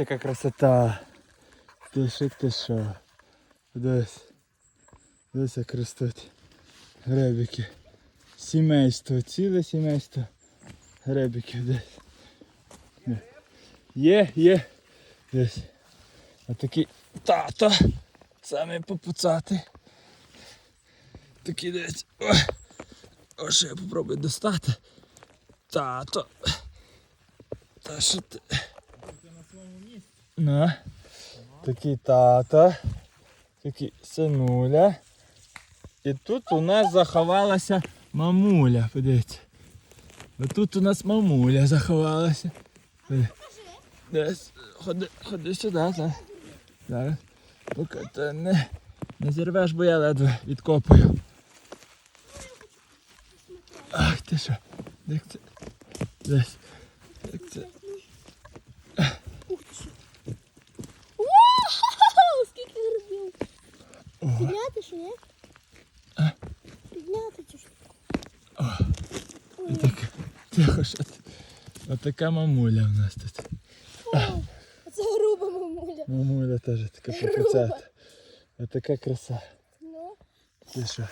Яка красота. Ти що, ти що. Дивись. Дивись, як ростуть гребики. Сімейство, ціле сімейство гребиків десь. Є, є. Десь. Отакий тато. Саме попуцати. Такий десь. Ой. О, ще я попробую достати. Тато. Та що ти? Ну. Такий тато. Такий синуля. І тут у нас заховалася мамуля. Подивіться. Тут у нас мамуля заховалася. Десь. Ходи, ходи сюди, зараз. Зараз. Поки ти не, не зірвеш, бо я ледве відкопую. Ах ти що? Як це? Десь. Як це? Підняти що ні? Підняти цю штуку. і так, тихо, що ти. Отака мамуля у нас тут. Вау! Це груба мамуля. Мамуля теж така попуцята. Отака краса. Ну, Ти що?